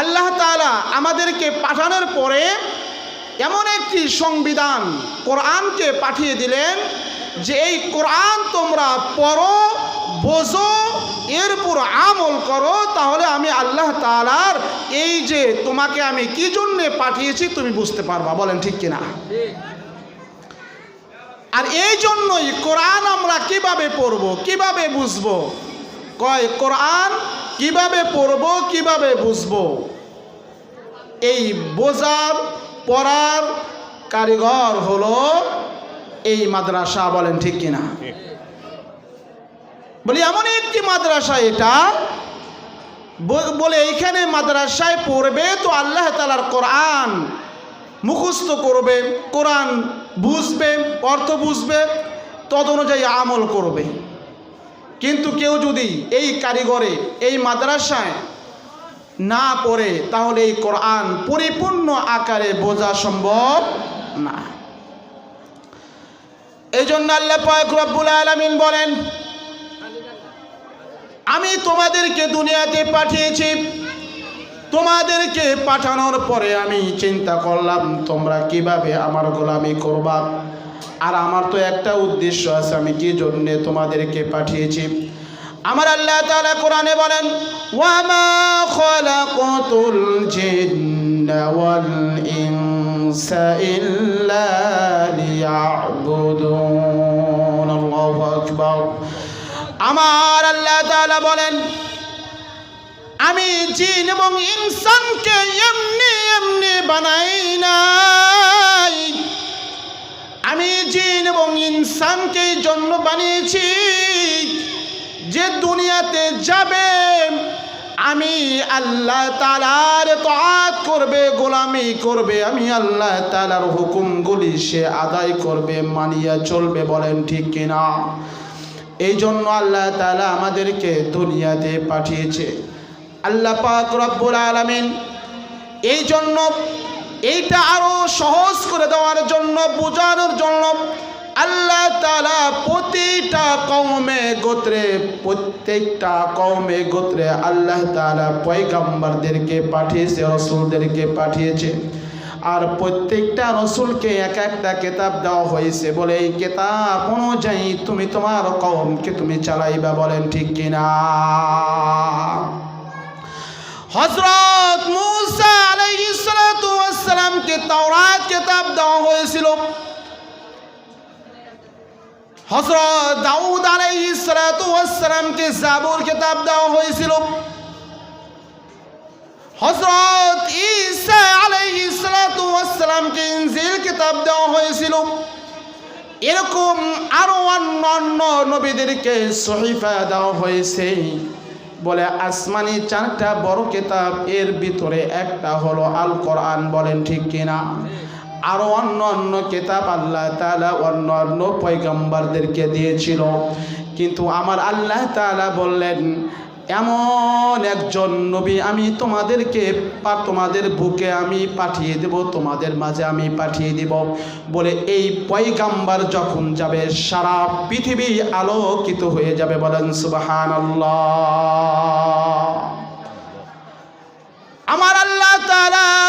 আল্লাহ তালা আমাদেরকে পাঠানোর পরে এমন একটি সংবিধান কোরআনকে পাঠিয়ে দিলেন যে এই কোরআন তোমরা পড়ো, বোঝো, এরপর আমল করো, তাহলে আমি আল্লাহ তাআলার এই যে তোমাকে আমি কি জন্যে পাঠিয়েছি তুমি বুঝতে পারবা, বলেন ঠিক কিনা? আর এই জন্যই কোরআন আমরা কীভাবে পড়ব, কীভাবে বুঝব? কয়, কোরআন কীভাবে পড়ব, কীভাবে বুঝব? এই বোঝার, পড়ার কারিগর হলো এই মাদ্রাসা, বলেন ঠিক কিনা? বলি, এমন একটি মাদ্রাসা এটা বলে এইখানে মাদ্রাসায় পড়বে তো আল্লাহ তালার কোরআন মুখস্থ করবে, কোরআন বুঝবে, অর্থ বুঝবে, তদ অনুযায়ী আমল করবে। কিন্তু কেউ যদি এই কারিগরে, এই মাদ্রাসায় না পড়ে, তাহলে এই কোরআন পরিপূর্ণ আকারে বোঝা সম্ভব না। এই জন্য আল্লাহ পাক রব্বুল আলামিন বলেন, আমি তোমাদেরকে দুনিয়াতে পাঠিয়েছি, তোমাদেরকে পাঠানোর পরে আমি চিন্তা করলাম, তোমরা কীভাবে আমার গোলামি করবা? আর আমার তো একটা উদ্দেশ্য আছে, আমি কি জন্যে তোমাদেরকে পাঠিয়েছি। আমার আল্লাহ তাআলা কোরআনে বলেন ইল্লা আমার আল্লাহ তাআলা বলেন, আমি জিন এবং ইনসানকে এমনি এমনি বানাই এবং ইনসানকে এই জন্য বানিয়েছি। যে দুনিয়াতে যাবে, আমি আল্লাহ তালার তাত করবে, গোলামি করবে, আমি আল্লাহ তালার হুকুমগুলি সে আদায় করবে, মানিয়া চলবে বলেন ঠিক কিনা? এই জন্য আল্লাহ তালা আমাদেরকে দুনিয়াতে পাঠিয়েছে। আল্লাহ পাক রব্বুল আলামিন এই জন্য এইটা আরও সহজ করে দেওয়ার জন্য, বোঝানোর জন্য আল্লাহ তালা প্রতিটা কৌমে গোত্রে, প্রত্যেকটা কৌমে গোত্রে আল্লাহ তালা পয়গাম্বারদেরকে পাঠিয়েছে, রসুলদেরকে পাঠিয়েছে। আর প্রত্যেকটা রসুলকে এক একটা কেতাব দেওয়া হয়েছে বলে এই কেতাব অনুযায়ী তুমি তোমার কৌমকে তুমি চালাইবা বলেন ঠিক কিনা? হজরত মুসা আলাইসালামকে তাওরাত কেতাব দেওয়া হয়েছিল। হজরত দাউদ আলাইসালামকে জাবুর কেতাব দেওয়া হয়েছিল। হজরত ঈসা আলাইসালামকে ইনজিল কিতাব দেওয়া হয়েছিল। এরকম আরও অন্য অন্য নবীদেরকে সহিফা দেওয়া হয়েছে। বলে আসমানি চারটা বড় কিতাব, এর ভিতরে একটা হলো আল কোরআন বলেন ঠিক কিনা? আরও অন্য অন্য কেতাব আল্লাহ তাআলা অন্য অন্য পয়গম্বরদেরকে দিয়েছিল। কিন্তু আমার আল্লাহ তালা বললেন, এমন একজন নবী আমি তোমাদেরকে তোমাদের বুকে আমি পাঠিয়ে দেব, তোমাদের মাঝে আমি পাঠিয়ে দেব। বলে এই পয়গাম্বার যখন যাবে, সারা পৃথিবী আলোকিত হয়ে যাবে বলেন সুবাহান আমার আল্লাহ তাআলা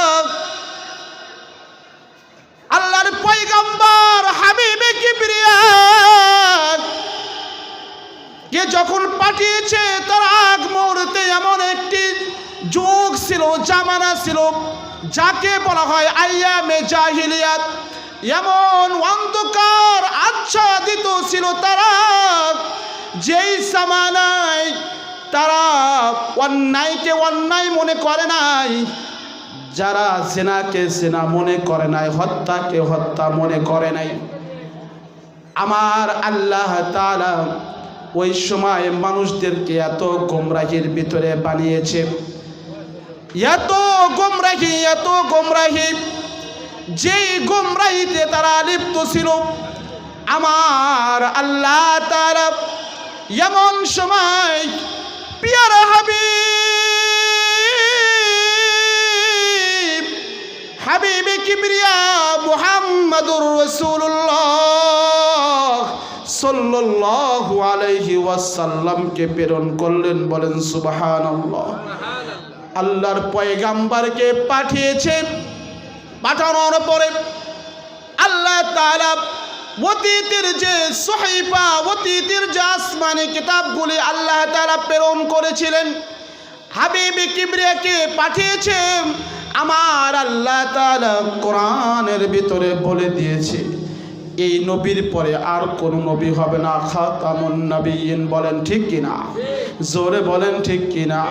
পাঠিয়েছে, তার আগ মুহূর্তে এমন একটি যুগ ছিল, জামানা ছিল, যাকে বলা হয় আইয়ামে জাহিলিয়াত। এমন অন্ধকার, আচ্ছাদিত ছিল তারা, যেই জামানায় তারা অন্যায়কে অন্যায় মনে করে নাই, যারা জেনাকে জেনা মনে করে নাই, হত্যাকে হত্যা মনে করে নাই। আমার আল্লাহ তাআলা ওই সময় মানুষদেরকে এত গোমরাহির ভিতরে বানিয়েছে। এত গোমরাহি এত গোমরাহি, যেই গোমরাহিতে তারা লিপ্ত ছিল, আমার আল্লাহ তারা এমন সময় পিয়ার হাবিব, হাবিবে কিবরিয়া মুহাম্মাদুর রাসূলুল্লাহ সাল্লাল্লাহু আলাইহি ওয়াসাল্লামকে প্রেরণ করলেন, বলেন, সুবহানাল্লাহ। আল্লাহর পয়গাম্বারকে পাঠিয়েছে, পাঠানোর পরে আল্লাহ তাআলা অতীতের যে সহিফা অতীতের যে আসমানি কিতাবগুলি আল্লাহ তাআলা প্রেরণ করেছিলেন, হাবিবি কিবরিয়াকে পাঠিয়েছে, আমার আল্লাহ তাআলা কোরআনের ভিতরে বলে দিয়েছে। এই নবীর পরে আর কোন নবী হবে না। খাতামুন নবীন বলেন ঠিক কিনা? জোরে বলেন ঠিক কিনা?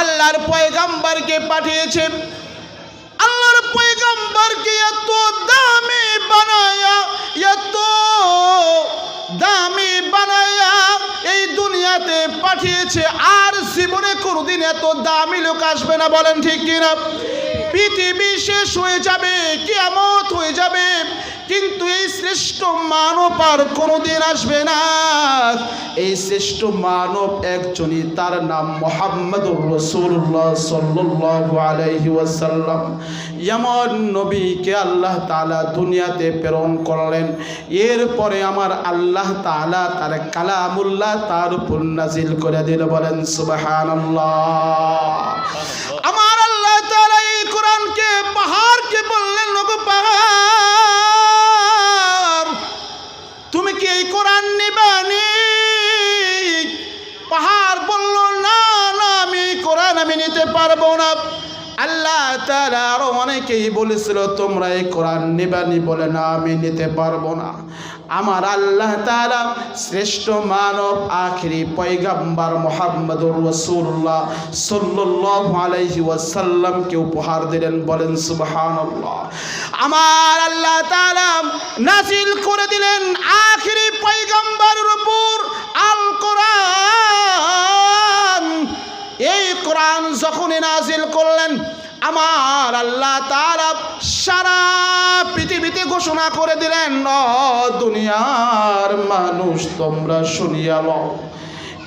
আল্লাহর পয়গাম্বারকে পাঠিয়েছে আল্লাহর পয়গাম্বারকে এত দামি বানায়া, এত দামি বানায়া এই দুনিয়াতে পাঠিয়েছে। আর জীবনে কোনোদিন এত দামি লোক আসবে না বলেন ঠিক কিনা? পৃথিবী শেষ হয়ে যাবে, কিয়ামত হয়ে যাবে, কিন্তু এই শ্রেষ্ঠ মানব আর কোনোদিন আসবে না। এই শ্রেষ্ঠ মানব একজনই, তার নাম মোহাম্মদুর রসুল্লাহ সাল্লাল্লাহু আলাইহি ওয়াসাল্লাম। এমন নবীকে আল্লাহ তাআলা দুনিয়াতে প্রেরণ করলেন। এরপরে আমার আল্লাহ তাআলা তার কালামুল্লাহ তার উপর নাজিল করে দিল, বলেন সুবহানাল্লাহ। আমার কি এই কোরআন নিবানি পাহাড় বলল, না না, আমি কোরআন আমি নিতে পারব না। আল্লাহ তারা আরও অনেকেই বলেছিল, তোমরা এই কোরআন নিবানি বলে, না, আমি নিতে পারব না। আমার আল্লাহ তাআলা শ্রেষ্ঠ মানব আখিরি পয়গাম্বার মোহাম্মদুর রাসূলুল্লাহ সাল্লাল্লাহু আলাইহি উপহার দিলেন, বলেন সুবহানাল্লাহ। আমার আল্লাহ তাআলা নাজিল করে দিলেন আখিরি পয়গাম্বারের উপর আল কোরআন এই কোরআন যখনই নাজিল করলেন আমার আল্লাহ তাআলা সারা পৃথিবীতে ঘোষণা করে দিলেন, "অ দুনিয়ার মানুষ, তোমরা শুনিয়া লও।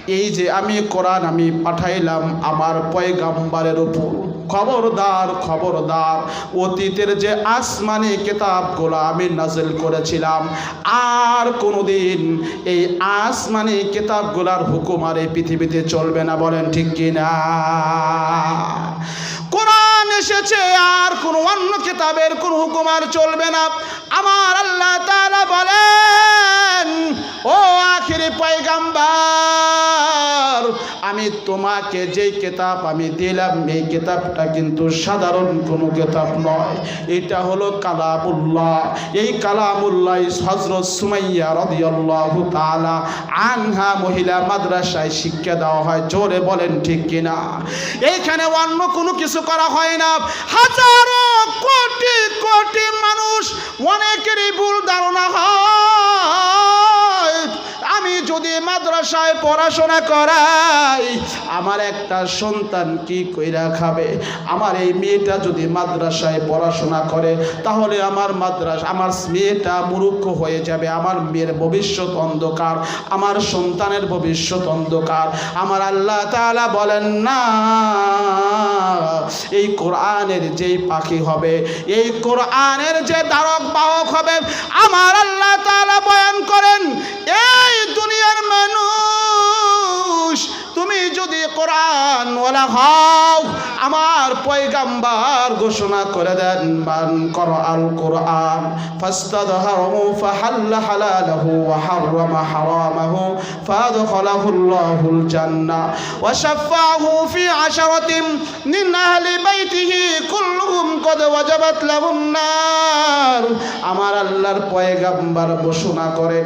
এই যে আমি কোরআন আমি পাঠাইলাম আমার পয়গাম্বারের উপর। খবরদার খবরদার, অতীতের যে আসমানি কিতাবগুলো আমি নাজিল করেছিলাম, আর কোনোদিন এই আসমানি কেতাবগুলার হুকুম আর এই পৃথিবীতে চলবে না, বলেন ঠিক কিনা? কোরআন এসেছে, আর কোনো অন্য কিতাবের কোনো হুকুম আর চলবে না। আমার আল্লাহ তাআলা বলেন, ও আখিরি পয়গাম্বার, আমি তোমাকে যেই কিতাব আমি দিলাম, এই কিতাবটা কিন্তু সাধারণ কোনো কিতাব নয়। এটা হলো কালামুল্লাহ। এই কালামুল্লাহ হজরত সুমাইয়া রাদিয়াল্লাহু তাআলা আনহা মহিলা মাদ্রাসায় শিক্ষা দেওয়া হয়। জোরে বলেন ঠিক কিনা? এইখানে অন্য কোনো কিছু করা হয় না হাজারো কোটি কোটি মানুষ অনেকেরই ভুল ধারণা হয়। আমি যদি মাদ্রাসায় পড়াশোনা করাই, আমার একটা সন্তান কি কইরা খাবে? আমার এই মেয়েটা যদি মাদ্রাসায় পড়াশোনা করে, তাহলে আমার মাদ্রাসা, আমার মেয়েটা মূর্খ হয়ে যাবে। আমার মেয়ের ভবিষ্যৎ অন্ধকার, আমার সন্তানের ভবিষ্যৎ অন্ধকার। আমার আল্লাহ তাআলা বলেন, না, এই কোরআনের যেই পাখি হবে, এই কোরআনের যে বাহক হবে। আমার আল্লাহ তারা বয়ান করেন এই দুনিয়ার মানুষ যদি কোরআন ওলা হও, আমার পয়গাম্বার ঘোষণা করে দেন, মান কর আল কোরআন, ফাস্তাদহারহু ফাহাল্লা হালালাহু ওয়া হাররামা হারামাহু, ফাদখালাহু আল্লাহুল জান্নাহ, ওয়া শাফাহু ফি মিন আহলি বাইতিহি, কুল্লুহুম কদ ওয়াজাবাত নার। আমার আল্লাহর পয়গাম্বার ঘোষণা করেন,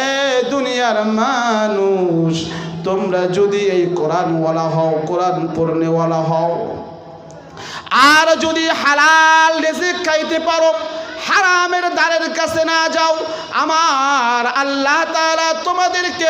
এ দুনিয়ার মানুষ তোমরা যদি এই কোরআনওয়ালা হও কোরআন পড়নেওয়ালা হও আর যদি হালাল রেজিক খাইতে পারো হারামের দ্বারের কাছে না যাও। আমার আল্লাহ তারা তোমাদেরকে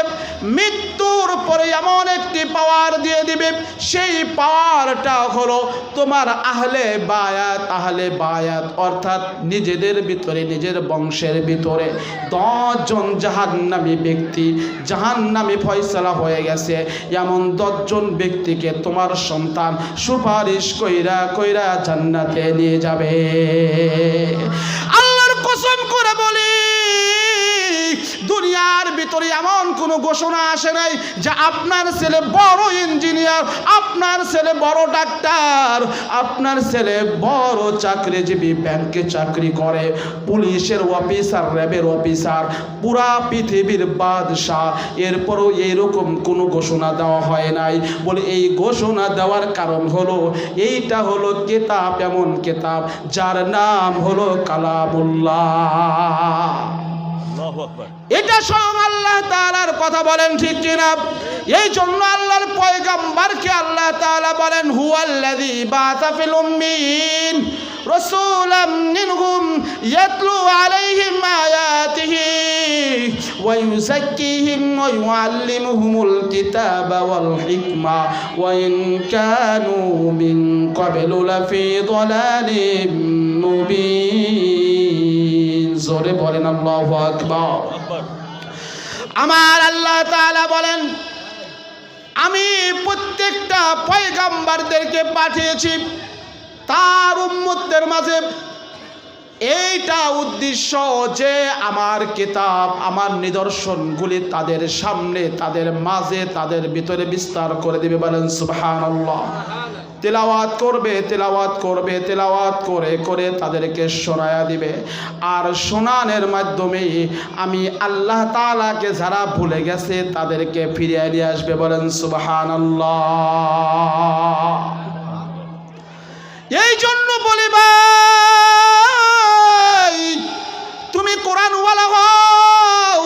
মৃত্যুর পরে এমন একটি পাওয়ার দিয়ে দিবে। সেই পাওয়ারটা হলো তোমার আহলে বায়াত আহলে বায়াত, অর্থাৎ নিজেদের ভিতরে, নিজের বংশের ভিতরে। দশজন জাহান্নামী ব্যক্তি, জাহান্নামী ফয়সালা হয়ে গেছে। এমন দশজন ব্যক্তিকে তোমার সন্তান সুপারিশ কইরা কইরা জান্নাতে নিয়ে যাবে। দুনিয়ার ভিতরে এমন কোনো ঘোষণা আসে নাই যে আপনার ছেলে বড় ইঞ্জিনিয়ার, আপনার ছেলে বড় ডাক্তার, আপনার ছেলে বড় চাকরিজীবী, ব্যাংকে চাকরি করে, পুলিশের অফিসার, র্যাবের অফিসার, পুরা পৃথিবীর বাদশাহ। এরপরও এইরকম কোনো ঘোষণা দেওয়া হয় নাই। বলে এই ঘোষণা দেওয়ার কারণ হলো, এইটা হলো কেতাব, এমন কেতাব যার নাম হলো কালামুল্লাহ। এটা স্বয়ং আল্লাহ তাআলার কথা বলেন, ঠিক কিনা এই জন্য আল্লাহর পয়গাম্বারকে আল্লাহ তাআলা বলেন, হুয়াল্লাযী বাসা ফিল উম্মিন রাসূলাম মিনহুম ইয়াতলু আলাইহিম আয়াতিহি ওয়া ইউযাক্কিহিম ওয়া ইউআল্লিমুহুমুল কিতাবা ওয়াল হিকমা ওয়া ইন কানু মিন জোরে বলেন, আল্লাহু আকবার। আমার আল্লাহ তাআলা বলেন, আমি প্রত্যেকটা পয়গাম্বারদেরকে পাঠিয়েছি, তার উম্মতদের মাঝে। এইটা উদ্দেশ্য যে আমার কিতাব, আমার নিদর্শনগুলি তাদের সামনে, তাদের মাঝে, তাদের ভিতরে বিস্তার করে দেবে বলেন, সুবহানাল্লাহ। তেলাওয়াত করবে তেলাওয়াত করবে, তেলাওয়াত করে করে তাদেরকে শোনায়া দিবে। আর শোনানের মাধ্যমে আমি আল্লাহ তালাকে যারা ভুলে গেছে তাদেরকে ফিরিয়ে নিয়ে আসবে বলেন, সুবহানাল্লাহ। এই জন্য বলি তুমি কোরআনওয়ালা হও,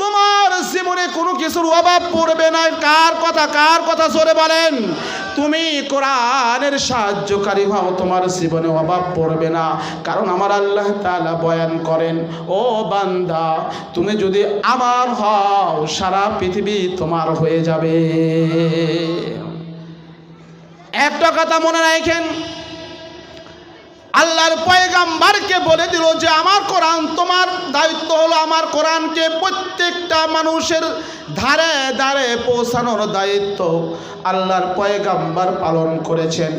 তোমার জীবনে কোনো কিছুর অভাব পড়বে না। কার কথা কার কথা জোরে বলেন? তুমি কোরআনের সাহায্যকারী হও, তোমার জীবনে অভাব পড়বে না। কারণ আমার আল্লাহ তালা বয়ান করেন, ও বান্দা, তুমি যদি আমার হও, সারা পৃথিবী তোমার হয়ে যাবে। একটা কথা মনে রাখেন আল্লাহর পয়গাম্বারকে বলে দিল যে আমার কোরআন তোমার দায়িত্ব হলো আমার কোরআনকে প্রত্যেকটা মানুষের ধারে ধারে পৌঁছানোর দায়িত্ব। আল্লাহর পয়গাম্বার পালন করেছেন।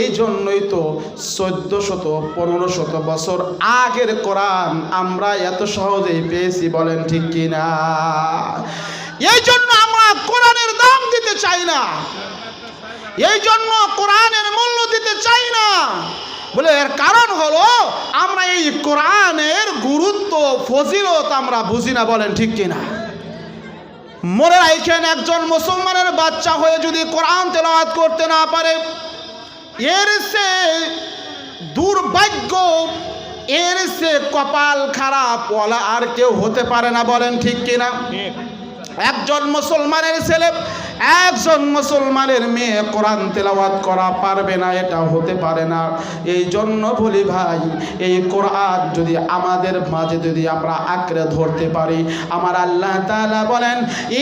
এই জন্যই তো চোদ্দ শত পনেরো শত বছর আগের কোরআন আমরা এত সহজেই পেয়েছি, বলেন ঠিক কিনা? এই জন্য আমরা কোরআনের দাম দিতে চাই না। এই জন্য কোরআনের মূল্য দিতে চাই না। বলে, এর কারণ হলো আমরা এই কোরআনের গুরুত্ব, ফজিলত আমরা বুঝি না, বলেন ঠিক কিনা? মনে রাখেন, একজন মুসলমানের বাচ্চা হয়ে যদি কোরআন তেলাওয়াত করতে না পারে, এর সে দুর্ভাগ্য, এর সে কপাল খারাপ ওলা আর কেউ হতে পারে না, বলেন ঠিক কিনা? একজন মুসলমানের ছেলে, একজন মুসলমানের মেয়ে কোরআন তেলাওয়াত করা পারবে না, এটা হতে পারে না। এই জন্য বলি ভাই, এই কোরআন যদি আমাদের মাঝে যদি আমরা আঁকড়ে ধরতে পারি, আমার আল্লাহ তাআলা বলেন,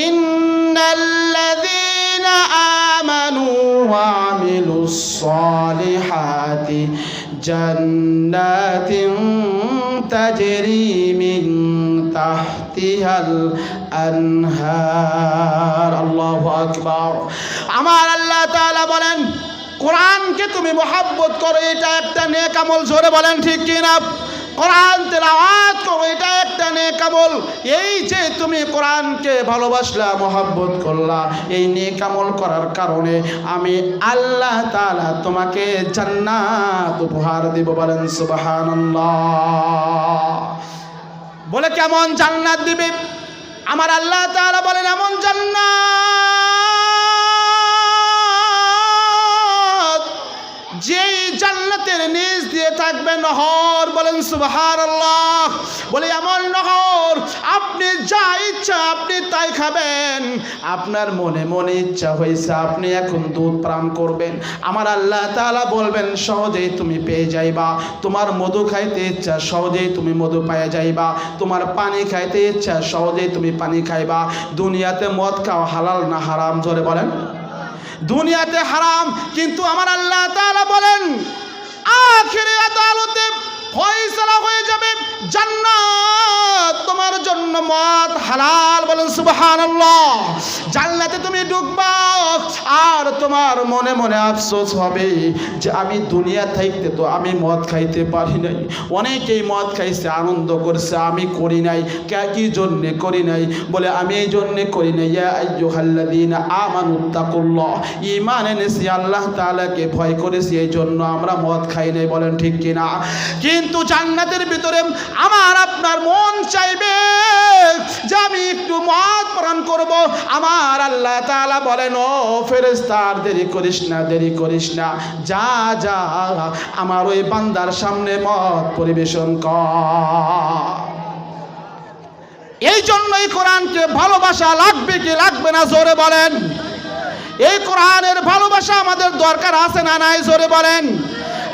ইন্নাল্লাযীনা আমানু ওয়া আমিলুস সালিহাতি। জান্নাতিন তাজরি মিন তাহতিহাল আনহার। আল্লাহু আকবার। আমার আল্লাহ তাআলা বলেন, কোরআনকে তুমি মোহাব্বত করো, এটা একটা নেক আমল, জোরে বলেন ঠিক কিনা? কোরআন তেলাওয়াত করো, এটা একটা নেক আমল এই যে তুমি কোরআনকে ভালোবাসলা, মোহাব্বত করলা, এই নেক আমল করার কারণে আমি আল্লাহ তাআলা তোমাকে জান্নাত উপহার দিব বলেন, সুবহানাল্লাহ। বলে কেমন জান্নাত দিবে? আমার আল্লাহ তাআলা বলেন, এমন জান্নাত যেই জান্নাতের নিচ দিয়ে থাকবে নহর, বলেন সুবহানাল্লাহ। বলে, এমন নহর, আপনি যা ইচ্ছা আপনি তাই খাবেন। আপনার মনে মনে ইচ্ছা হয়েছে আপনি এখন দুধ পান করবেন। আমার আল্লাহ তালা বলবেন, সহজেই তুমি পেয়ে যাইবা। তোমার মধু খাইতে ইচ্ছা, সহজেই তুমি মধু পাইয়া যাইবা। তোমার পানি খাইতে ইচ্ছা, সহজেই তুমি পানি খাইবা। দুনিয়াতে মদ খাও, হালাল না হারাম, জোরে বলেন। দুনিয়াতে হারাম, কিন্তু আমার আল্লাহ তাআলা বলেন, আখিরে আদালতে ফয়সালা হয়ে যাবে, জান্নাত তোমার জন্য মত হালাল বলেন সুবহানাল্লাহ। জান্নাতে তুমি ঢুকবা তোমার মনে মনে আফসোস হবে যে আমি দুনিয়া থাকতে তো আমি মদ খাইতে পারি নাই। অনেকেই মদ খাইছে, আনন্দ করছে, আমি করি নাই, কে কি জন্যে করি নাই? বলে, আমি এই জন্যে করি নাই। ইয়া আইয়ুহাল্লাযীনা আমানুত্তাকুল্লাহ ঈমান এনেছি, আল্লাহ তাআলাকে ভয় করেছি এই জন্য আমরা মদ খাই নাই, বলেন ঠিক কিনা? কিন্তু জান্নাতের ভিতরে আমার আপনার মন চাইবে যে আমি একটু মদ পান করব। আমার আল্লাহ তাআলা বলেন, ও ফেরেশতার দেরি করিস না, দেরি করিস না। যা যা, আমার ওই বান্দার সামনে মত পরিবেশন কর। এই জন্যই কোরআনকে ভালোবাসা লাগবে কি লাগবে না জোরে বলেন। এই কোরআনের ভালোবাসা আমাদের দরকার আছে না নাই জোরে বলেন।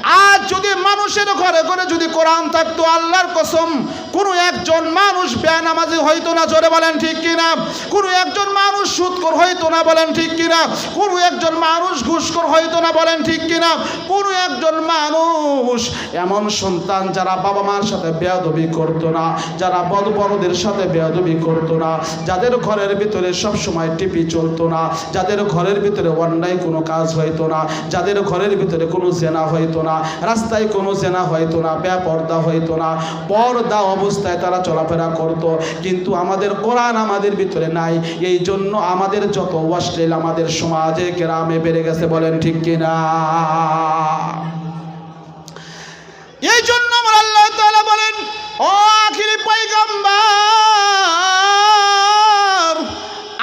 আজ যদি মানুষের ঘরে ঘরে যদি কোরআন থাকতো, আল্লাহর কসম, কোনো একজন মানুষ বেনামাজি হইতো না, জোরে বলেন ঠিক কিনা? কোনো একজন মানুষ সুদকর হইতো না, বলেন ঠিক কিনা? কোনো একজন মানুষ ঘুষখোর হইতো না, বলেন ঠিক কিনা? কোনো একজন মানুষ এমন সন্তান যারা বাবা মার সাথে বেয়াদবি করতো না, যারা বড় বড়দের সাথে বেয়াদবি করতো না, যাদের ঘরের ভিতরে সব সময় টিপি চলতো না, যাদের ঘরের ভিতরে অন্যায় কোনো কাজ হইতো না, যাদের ঘরের ভিতরে কোনো জেনা হইতো না রাস্তায় কোনো জেনা হইতো না, বেপর্দা হইতো না, পর্দা অবস্থায় তারা চলাফেরা করত। কিন্তু আমাদের কোরআন আমাদের ভিতরে নাই। এই জন্য আমাদের যত অশ্লীল আমাদের সমাজে, গ্রামে বেড়ে গেছে বলেন ঠিক কিনা? এই জন্য আমার আল্লাহ তাআলা বলেন, ও আখিরি পয়গম্বর,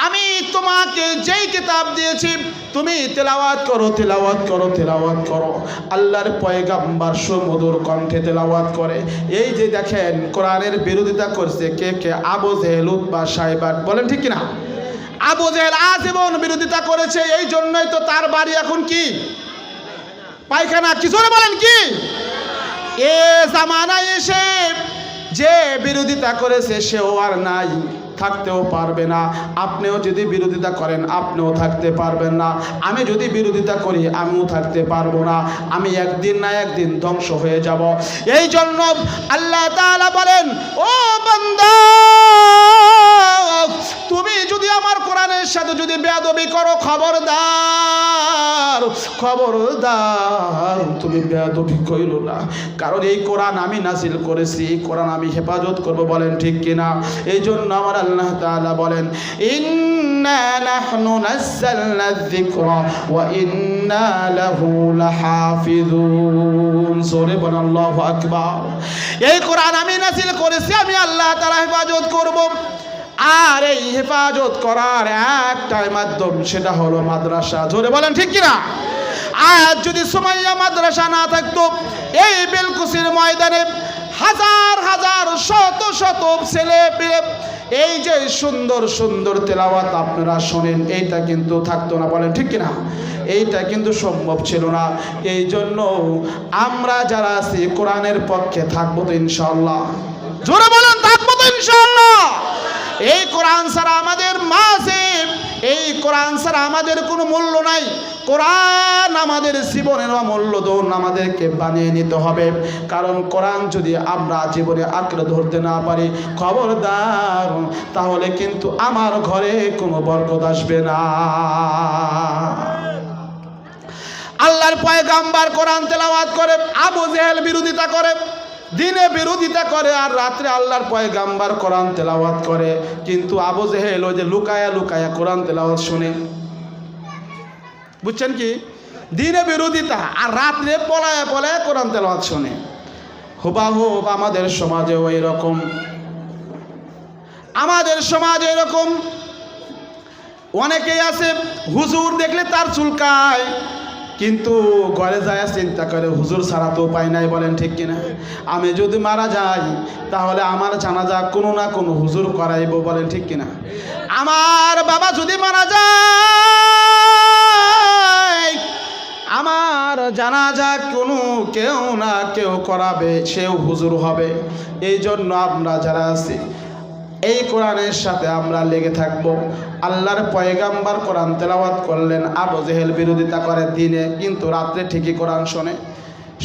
আমি তোমাকে যেই কিতাব দিয়েছি তুমি তেলাওয়াত করো তেলাওয়াত করো তেলাওয়াত করো। আল্লাহর পয়গাম্বার সুমধুর কণ্ঠে তেলাওয়াত করে। এই যে দেখেন, কোরআনের বিরোধিতা করছে কে কে? আবু জেহেল, উতবা সাহেবাট বলেন ঠিক কিনা? আবু জেহেল আজীবন বিরোধিতা করেছে, এই জন্যই তো তার বাড়ি এখন কি? পায়খানা। কি জোরে বলেন কি? এ জামানায় এসে যে বিরোধিতা করেছে, সেও আর নাই। থাকতেও পারবে না। আপনিও যদি বিরোধিতা করেন, আপনিও থাকতে পারবেন না। আমি যদি বিরোধিতা করি, আমিও থাকতে পারব না। আমি একদিন না একদিন ধ্বংস হয়ে যাব। এই জন্য আল্লাহ তাআলা বলেন, ও বান্দা, তুমি যদি আমার কোরআনের সাথে যদি বেয়াদবি করো, খবরদার খবরদার, তুমি বেয়াদবি কইল না। কারণ এই কোরআন আমি নাজিল করেছি, এই কোরআন আমি হেফাজত করব বলেন ঠিক কিনা এই জন্য আমার আল্লাহ তাআলা বলেন, ইন্না নাহনু নাযালনা যিকরা ওয়া ইন্না লাহু লাহাফিজুন। জোরে বলেন, আল্লাহু আকবার। এই কোরআন আমি নাজিল করেছি, আমি আল্লাহ তাআলা হেফাজত করব। আর এই হেফাজত করার একটাই মাধ্যম, সেটা হলো মাদ্রাসা। জোরে বলেন, ঠিক কিনা? আর যদি সুমাইয়া মাদ্রাসা না থাকতো, এই বেলকুসির ময়দানে হাজার হাজার, শত শত ছেলে এই যে সুন্দর সুন্দর তেলাওয়াত আপনারা শোনেন, এইটা কিন্তু থাকতো না, বলেন ঠিক কিনা? এইটা কিন্তু সম্ভব ছিল না। এই জন্য আমরা যারা আছি, কোরআনের পক্ষে থাকব তো ইনশাল্লাহ জোরে বলেন, থাকব তো ইনশাল্লাহ এই কোরআন ছাড়া আমাদের মাঝে এই কোরআন ছাড়া আমাদের কোনো মূল্য নাই। কোরআন আমাদের জীবনের অমূল্য দৌন আমাদেরকে বানিয়ে নিতে হবে। কারণ কোরআন যদি আমরা জীবনে আঁকড়ে ধরতে না পারি, খবরদার, তাহলে কিন্তু আমার ঘরে কোনো বরকত আসবে না। আল্লাহর পয়গাম্বার কোরআন তেলাওয়াত করে, আবু জেহেল বিরোধিতা করে। দিনে বিরোধিতা করে আর রাত্রে আল্লাহর পয়গাম্বার কোরআন তেলাওয়াত করে। কিন্তু আবু জেহেল ওই যে লুকায়া লুকায়া কোরআন তেলাওয়াত শুনে। বুঝছেন কি? দিনে বিরোধিতা আর রাত্রে পলায় পলায় কোরআন তেলাওয়াত শুনে। হুবাহুব আমাদের সমাজে ওই রকম। আমাদের সমাজে এরকম অনেকেই আছে, হুজুর দেখলে তার চুলকায়। কিন্তু ঘরে যায় চিন্তা করে, হুজুর ছাড়া তো উপায় নাই, বলেন, ঠিক কিনা আমি যদি মারা যাই, তাহলে আমার জানাজা কোনো না কোনো হুজুর করাইব, বলেন, ঠিক কিনা আমার বাবা যদি মারা যায়, আমার জানাজা কোনো কেউ না কেউ করাবে, সেও হুজুর হবে। এই জন্য আমরা যারা আছি এই কোরআনের সাথে আমরা লেগে থাকব। আল্লাহর পয়গাম্বার কোরআন তেলাওয়াত করলেন, আবু জেহেল বিরোধিতা করে দিনে, কিন্তু রাত্রে ঠিকই কোরআন শোনে।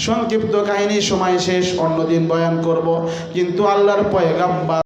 সংক্ষিপ্ত কাহিনী সময় শেষ, অন্যদিন বয়ান করব। কিন্তু আল্লাহর পয়গাম্বার